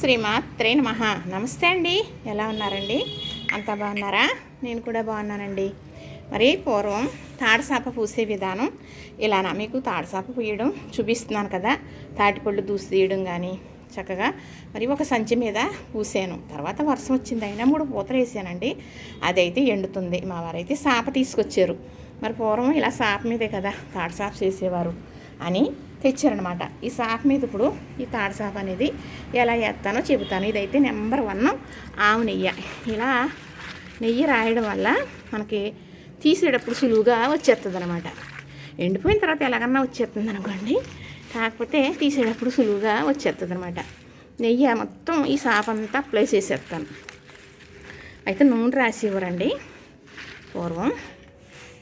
శ్రీమాత్రే నమః. నమస్తే అండి. ఎలా ఉన్నారండి? అంతా బాగున్నారా? నేను కూడా బాగున్నానండి. మరి పూర్వం తాడసాప పూసే విధానం ఇలానా? మీకు తాడసాప పూయడం చూపిస్తున్నాను కదా. తాటిపళ్ళు దూసి తీయడం కానీ చక్కగా. మరి ఒక సంచి మీద పూసాను. తర్వాత వర్షం వచ్చింది అయినా మూడు పూతలు వేసానండి. అదైతే ఎండుతుంది. మా వారైతే సాప తీసుకొచ్చారు. మరి పూర్వం ఇలా సాప మీదే కదా తాడసాప చేసేవారు అని తెచ్చారనమాట ఈ సాప మీద ఇప్పుడు ఈ తాడు సాప్ అనేది ఎలా వేస్తానో చెబుతాను. ఇదైతే నెంబర్ వన్ ఆవు నెయ్యి. ఇలా నెయ్యి రాయడం వల్ల మనకి తీసేటప్పుడు సులువుగా వచ్చేస్తుంది అనమాట ఎండిపోయిన తర్వాత ఎలాగన్నా వచ్చేస్తుంది అనుకోండి. కాకపోతే తీసేటప్పుడు సులువుగా వచ్చేస్తుంది అనమాట నెయ్యి మొత్తం ఈ సాప అంతా అప్లై చేసేస్తాను. అయితే నూనె రాసి ఇవ్వరండి. పూర్వం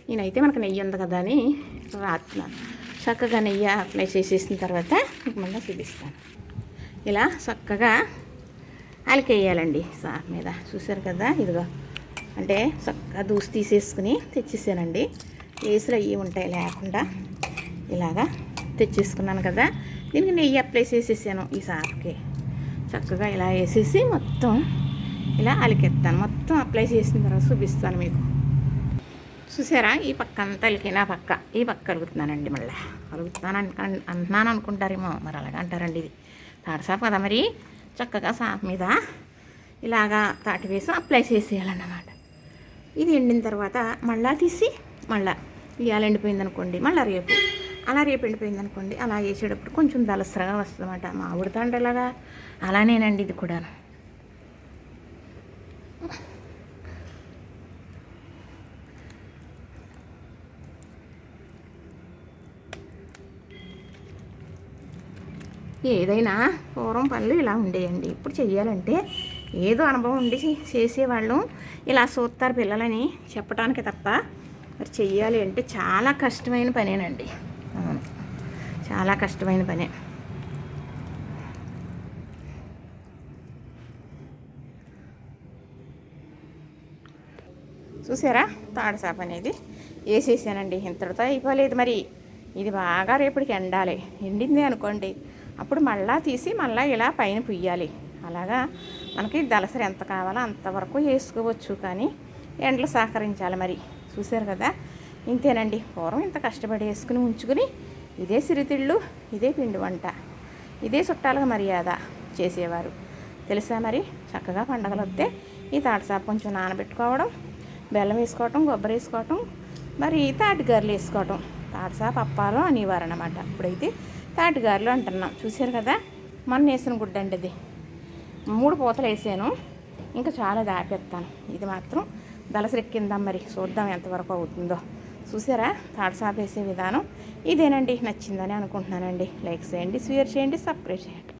నేనైతే మనకు నెయ్యి ఉంది కదా అని రాస్తున్నాను. చక్కగా నెయ్యి అప్లై చేసేసిన తర్వాత మీకు మళ్ళీ చూపిస్తాను. ఇలా చక్కగా అలికేయాలండి సార్ మీద. చూసారు కదా? ఇదిగో. అంటే చక్కగా దూసి తీసేసుకుని తెచ్చేసానండి. వేసులు అవి ఉంటాయి లేకుండా ఇలాగా తెచ్చేసుకున్నాను కదా? దీనికి నెయ్యి అప్లై చేసేసాను ఈ సాఫ్కి చక్కగా ఇలా వేసేసి మొత్తం ఇలా అలికెత్తాను మొత్తం అప్లై చేసిన తర్వాత చూపిస్తాను మీకు. చూసారా? ఈ పక్క అంతా అలికిన పక్క. ఈ పక్క కలుగుతున్నానండి మళ్ళీ. అడుగుతున్నాను అను అంటున్నాను అనుకుంటారేమో. మరి అలాగా అంటారండి ఇది. తాడసాపు కదా మరి? చక్కగా సాప్ మీద ఇలాగా తాటి వేసి అప్లై చేసేయాలన్నమాట. ఇది ఎండిన తర్వాత మళ్ళా తీసి మళ్ళా ఇవాళ ఎండిపోయింది అనుకోండి మళ్ళీ రేపు. అలా రేపు ఎండిపోయింది అనుకోండి అలా వేసేటప్పుడు కొంచెం దలసరగా వస్తుందన్నమాట. మా ఉడతండి ఇలాగా అలానేనండి ఇది కూడా ఏదైనా పూర్వం పనులు ఇలా ఉండేయండి. ఇప్పుడు చెయ్యాలంటే ఏదో అనుభవం ఉండి చేసేవాళ్ళు. ఇలా చూస్తారు పిల్లలని చెప్పడానికి తప్ప మరి చెయ్యాలి అంటే చాలా కష్టమైన పనేనండి. అవును. చాలా కష్టమైన పనే. చూసారా? తాడసాప అనేది వేసేసానండి. ఇంతటితో అయిపోలేదు మరి. ఇది బాగా రేపటికి ఎండాలి. ఎండింది అనుకోండి. అప్పుడు మళ్ళా తీసి మళ్ళీ ఇలా పైన పుయ్యాలి. అలాగా మనకి దలసరి ఎంత కావాలో అంతవరకు వేసుకోవచ్చు కానీ ఎండలు సహకరించాలి మరి. చూశారు కదా? ఇంతేనండి. పూర్వం ఇంత కష్టపడి వేసుకుని ఉంచుకుని ఇదే సిరితిళ్ళు ఇదే పిండి వంట ఇదే చుట్టాలుగా మర్యాద చేసేవారు. తెలుసా మరి? చక్కగా పండగలు వస్తే ఈ తాటసాప కొంచెం నానబెట్టుకోవడం బెల్లం వేసుకోవటం కొబ్బరి వేసుకోవటం మరి తాటి గారెలు వేసుకోవటం. తాటసాప అప్పాలు అనేవారు అన్నమాట ఇప్పుడైతే తాటిగారులు అంటున్నాం. చూశారు కదా? మొన్న వేసిన గుడ్డ అండి ఇది. మూడు పూతలు వేసాను. ఇంకా చాలా దాపేస్తాను ఇది మాత్రం దలసరెక్కిందాం మరి చూద్దాం ఎంతవరకు అవుతుందో. చూసారా తాటసాప వేసే విధానం. ఇదేనండి. నచ్చిందని అనుకుంటున్నానండి. లైక్ చేయండి షేర్ చేయండి సబ్స్క్రైబ్ చేయండి.